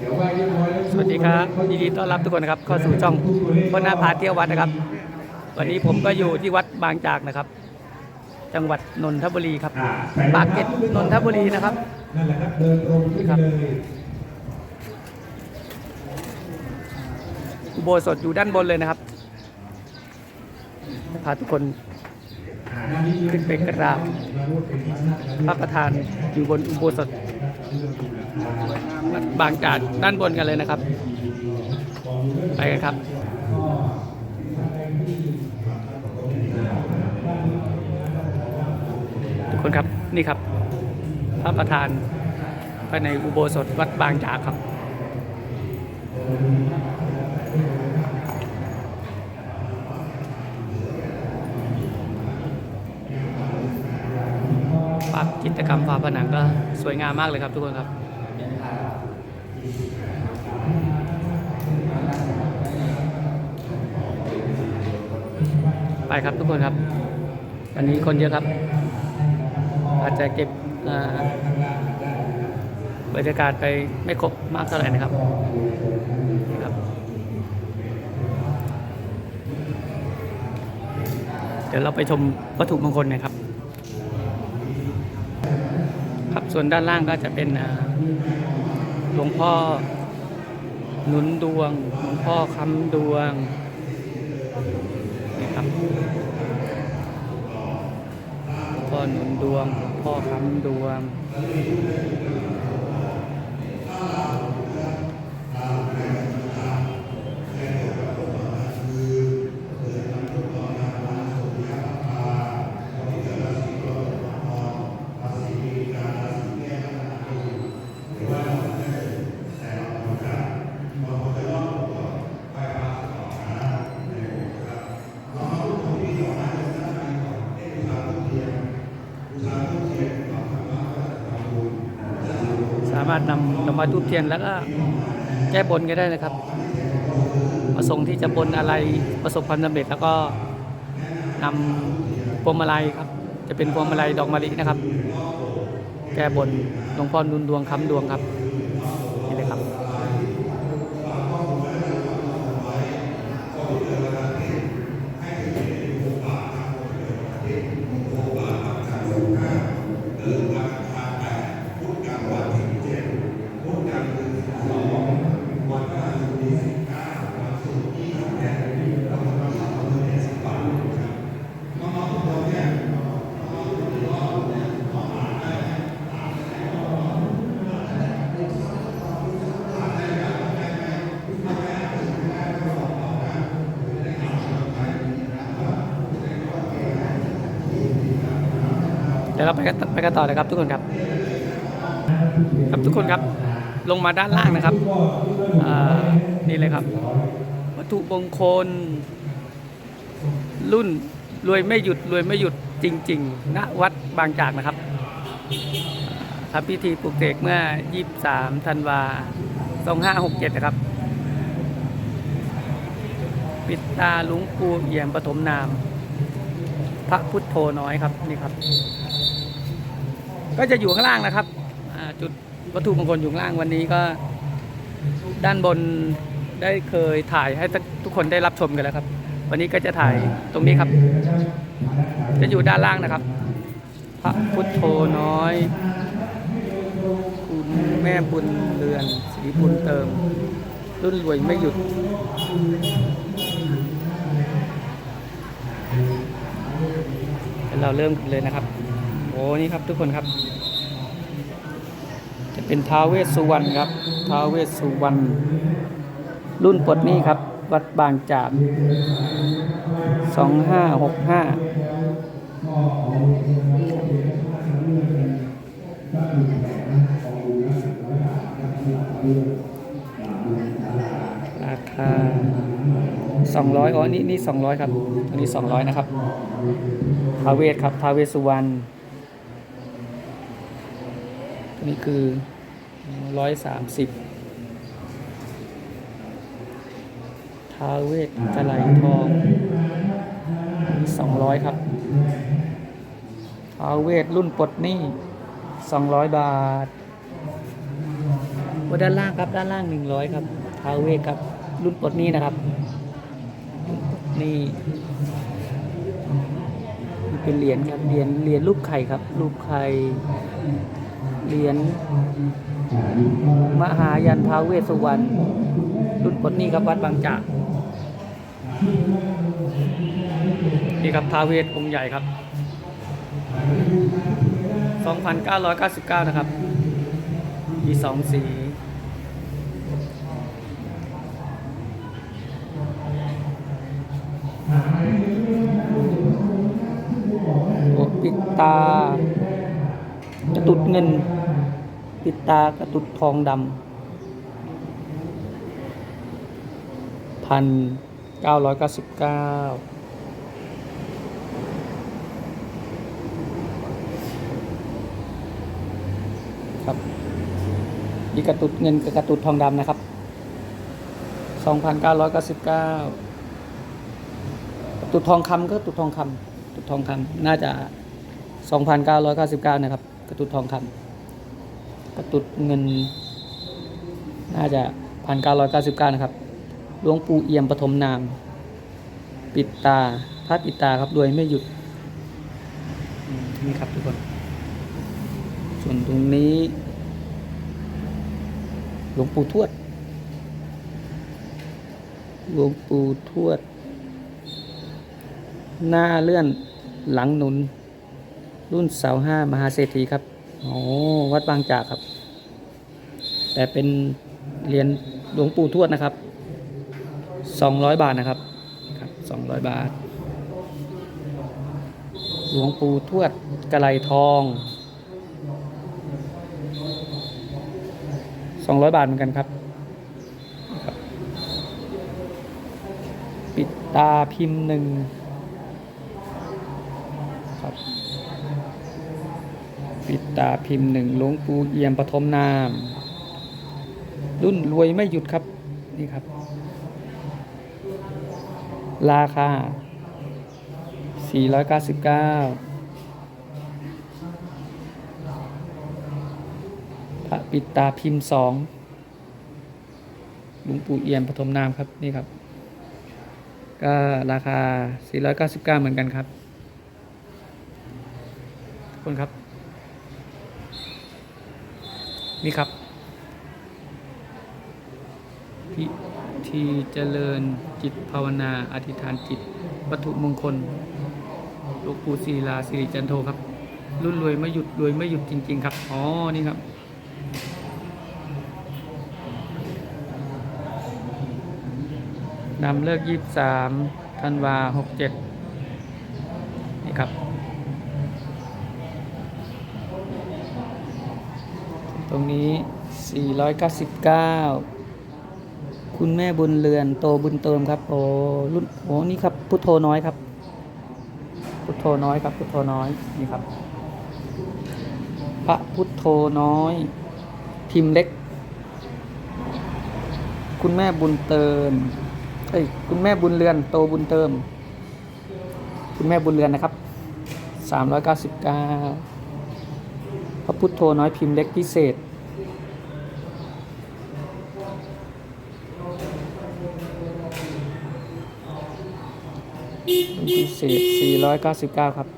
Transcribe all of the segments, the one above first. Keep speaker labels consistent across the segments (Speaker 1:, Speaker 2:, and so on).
Speaker 1: สวัสดีครับยินดีต้อนรับทุกคนนะครับเข้าสู่ช่องคนหน้าพาเที่ยววัดนะครับ วันนี้ผมก็อยู่ที่วัดบางจากนะครับ จังหวัดนนทบุรีครับปากเกร็ดนนทบุรีนะครับ
Speaker 2: นั่นแหละครับเดินตรงขึ้นไปเลย
Speaker 1: อุโบสถอยู่ด้านบนเลยนะครับพาทุกคนขึ้นไปกราบพระประธานอยู่บนอุโบสถ วัดบางจากด้านบนกันเลยนะครับ ไปกันครับทุกคนครับนี่ครับ พระประธานภายในอุโบสถวัดบางจากครับภาพจิตรกรรมฝาผนังก็สวยงามมากเลยครับทุกคนครับ ครับทุกคนครับ วันนี้คนเยอะครับ อาจจะเก็บบรรยากาศไปไม่ครบมากเท่าไหร่นะครับครับ เดี๋ยวเราไปชมวัตถุมงคลนะครับ ครับส่วนด้านล่างก็จะเป็นหลวงพ่อหนุนดวง หลวงพ่อคำดวง พ่อหนุนดวง พ่อคำดวง สามารนำดอกไม้ทูบเทียนแล้วก็แก้บนก็ได้นะครับ ประสงค์ที่จะบนอะไรประสบความสำเร็จแล้วก็นำพวงมาลัยครับ จะเป็นพวงมาลัยดอกมะลินะครับ แก้บนหลวงพ่อนุนดวงคำดวงครับ เดี๋ยวเราไปกันไปกันต่อเลยครับทุกคนครับ ครับทุกคนครับลงมาด้านล่างนะครับอ่านี่เลยครับ วัตถุมงคล รุ่นรวยไม่หยุดรวยไม่หยุดจริงๆณวัดบางจากนะครับทำพิธีปลุกเสกเมื่อ 23 ธันวา2567 นะครับ ปิดตาลุงปูเอี่ยมปฐมนาม พระพุทธโธน้อยครับ นี่ครับ ก็จะอยู่ข้างล่างนะครับจุดวัตถุมงคลอยู่ข้างล่างวันนี้ก็ด้านบนได้เคยถ่ายให้ทุกคนได้รับชมกันแล้วครับ วันนี้ก็จะถ่ายตรงนี้ครับ จะอยู่ด้านล่างนะครับ พระพุทโธน้อย คุณแม่บุญเรือนสีบุญเติม รุ่นรวยไม่หยุดเราเริ่มกันเลยนะครับ โอ้นี่ครับทุกคนครับ จะเป็นท้าวเวสสุวรรณครับท้าวเวสสุวรรณรุ่นปลดนี้ครับ วัดบางจากสองห้าหกห้าราคาสองร้อยอ๋อนี่นี่สองร้อยครับอันนี้สองร้อยนะครับทาเวศครับทาเวสสุวรรณ นนี้คือร้อยสามสิบทาเวศกระไหลทองสองร้อยครับทาเวศรุ่นปลดหนี้สองร้อยบาทโอ้ด้านล่างครับด้านล่างหนึ่งร้อยครับท้าวเวสครับรุ่นปลดหนี้นะครับรุ่นปลดหนี่นี่เป็นเหรียญครับเหรียญเหรียญรูปไข่ครับรูปไข่ เหรียญมหายันทาเวสุวรรณรุ่นปดนี้ครับวัดบางจากนี่ครับทาเวสองค์ใหญ่ครับ 2,999 นะครับ มีสองสีโอ้ปิดตากระตุดเงิน ปิดตากระตุดทองดำพันเก้าร้อยเก้าสิบเก้าครับมีกระตุดเงินกับกระตุดทองดำนะครับสองพันเก้าร้อยเก้าสิบเก้ากระตุดทองคำก็กระตุดทองคำกระตุดทองคำน่าจะ2,999นะครับ กระตุดทองคำ กระตุดเงิน น่าจะ1,999นะครับหลวงปู่เอี่ยมปฐมนาม ปิดตาพระปิดตาครับรวยไม่หยุดนี่ครับทุกคน ส่วนตรงนี้ หลวงปู่ทวด หลวงปู่ทวด หน้าเลื่อนหลังหนุน รุ่นเสาห้ามหาเศรษฐีครับ โอ้วัดบางจากครับ แต่เป็นเหรียญหลวงปู่ทวดนะครับสองร้อยบาทนะครับครับสองร้อยบาท หลวงปู่ทวดกระไลทองสองร้อยบาทเหมือนกันครับ ปิดตาพิมพ์หนึ่งครับ ปิดตาพิมพ์หนึ่งหลวงปู่เอี่ยมปฐมนาม รุ่นรวยไม่หยุดครับ นี่ครับ ราคา 499พระปิดตาพิมพ์สองหลวงปู่เอี่ยมปฐมนามครับ นี่ครับ ก็ราคา 499 เหมือนกันครับทุกคนครับ นี่ครับพิธีเจริญจิตภาวนาอธิษฐานจิตวัตถุมงคลหลวงปู่ศิลาสิริจันโทครับ รุ่นรวยไม่หยุดรวยไม่หยุดจริง ๆ ครับอ๋อนี่ครับนำเลิกยี่สามธันวาหกเจ็ดนี่ครับ ตรงนี้ 499 คุณแม่บุญเรือนโตบุญเติมครับ โอ้รุ่นโอ้นี่ครับ พุทโธน้อยครับ พุทโธน้อยครับ พุทโธน้อยนี่ครับ พระพุทโธน้อย พิมพ์เล็ก คุณแม่บุญเติมเอ้ยคุณแม่บุญเรือนโตบุญเติม คุณแม่บุญเรือนนะครับ 399 ระพุทโธน้อยพิมพ์เล็กพิเศษ พิเศษ 499 ครับ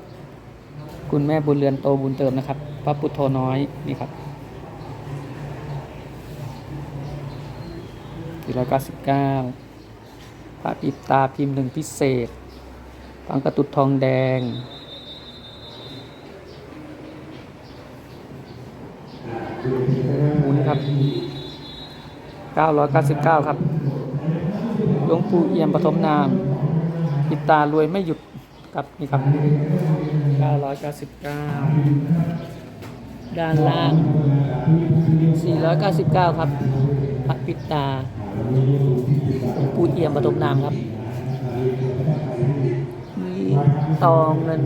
Speaker 1: คุณแม่บุญเรือนโตบุญเติมนะครับ พระพุทโธน้อยนี่ครับ 499 พระปิดตาพิมพ์หนึ่งพิเศษฟังกระตุดทองแดง โอ้โหนี่ครับ 999 ครับ หลวงปู่เอี่ยมปฐมนามปิดตารวยไม่หยุดครับนี่ครับ 999 ด้านล่าง 499 ครับพระปิดตาหลวงปู่เอี่ยมปฐมนามครับมีตองเงิน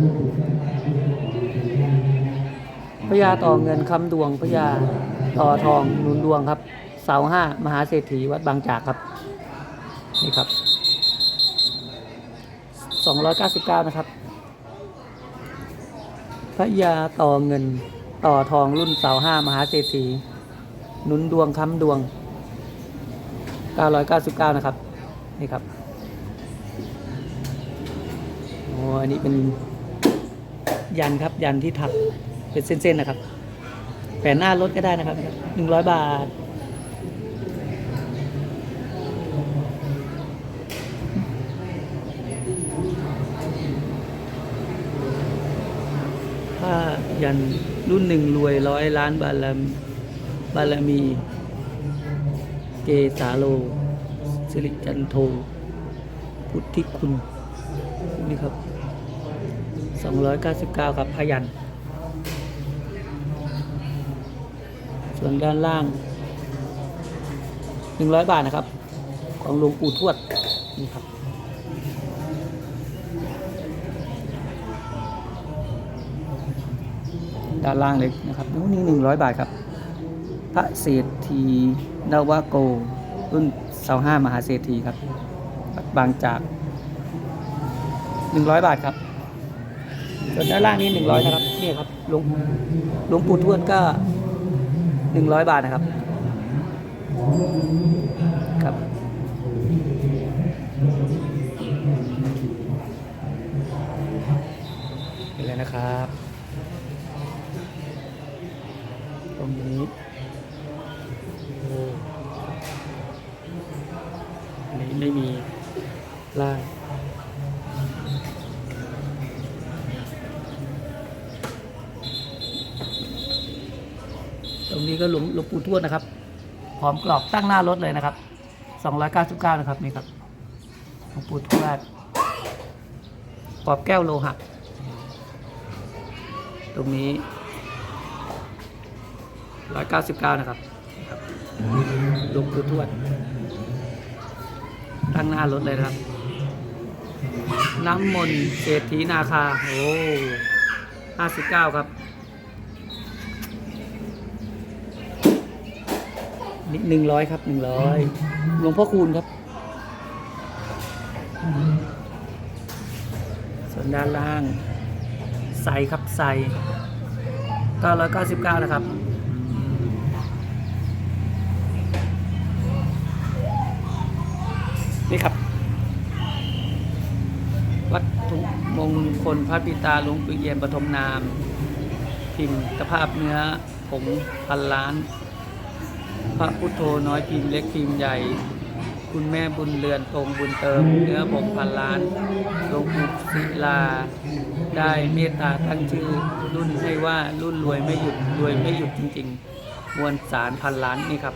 Speaker 1: พญาต่อเงินคำดวงพญาต่อทองนุนดวงครับ เสาห้ามหาเศรษฐีวัดบางจากครับ นี่ครับ 299 นะครับ พระยาต่อเงินต่อทองรุ่นเสาห้ามหาเศรษฐีนุนดวงค้ำดวง 999 นะครับ นี่ครับโอ้อันนี้เป็นยันครับ ยันที่ถักเป็นเส้นๆนะครับแผ่นหน้ารถก็ได้นะครับ 100 บาท ผ้ายันรุ่นหนึ่งรวยร้อยล้านบารมบารมี เกสาโล สิริจันโท พุทธิคุณ นี่ครับ 299 ครับพยัน ส่วนด้านล่าง 100 บาทนะครับ ของหลวงปู่ทวด นี่ครับ ด้านล่างเลยนะครับนี่หนึ่งร้อยบาทครับ พระเศรษฐีนวโก รุ่นเสาห้ามหาเศรษฐีครับวัดบางจากหนึ่งร้อยบาทครับส่วนด้านล่างนี้หนึ่งร้อยนะครับนี่ครับหลวงหลวงปู่ทวดก็หนึ่งร้อยบาทนะครับครับเห็นแล้วนะครับ ต รงนี้โอ้อันนี้ไม่มีล่างตรงนี้ก็หลวงหลวงปู่ทวดนะครับ พร้อมกรอบตั้งหน้ารถเลยนะครับ 299 นะครับนี่ครับหลวงปู่ทวดกรอบแก้วโลหะ ตรงนี้ 199 นะครับครับหลวงปู่ทวด ตั้งหน้ารถเลยนะครับ น้ำมนต์เศรษฐีนาคา โอ้59 ครับนี่หนึ่งร้อยครับหนึ่งร้อยหลวงพ่อคูณครับ ส่วนด้านล่าง ใสครับใสเก้าร้อยเก้าสิบเก้านะครับ นี่ครับ วัตถุมงคลพระปิตาหลวงปู่เอี่ยมปฐมนาม พิมพ์ตภาพเนื้อผงพันล้าน พระพุทโธน้อยพิมพ์เล็กพิมพ์ใหญ่ คุณแม่บุญเรือนตรงบุญเติม เนื้อบกพันล้านหลวงปู่ศิลา ได้เมตตาตั้งชื่อรุ่นให้ว่ารุ่นรวยไม่หยุดรวยไม่หยุดจริง ๆ มวลสารพันล้านนี่ครับ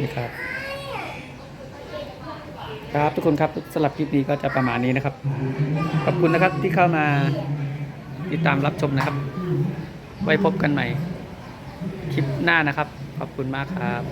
Speaker 1: นี่ครับ ครับทุกคนครับสำหรับคลิปนี้ก็จะประมาณนี้นะครับ ขอบคุณนะครับที่เข้ามาติดตามรับชมนะครับ ไว้พบกันใหม่ คลิปหน้านะครับ ขอบคุณมากครับ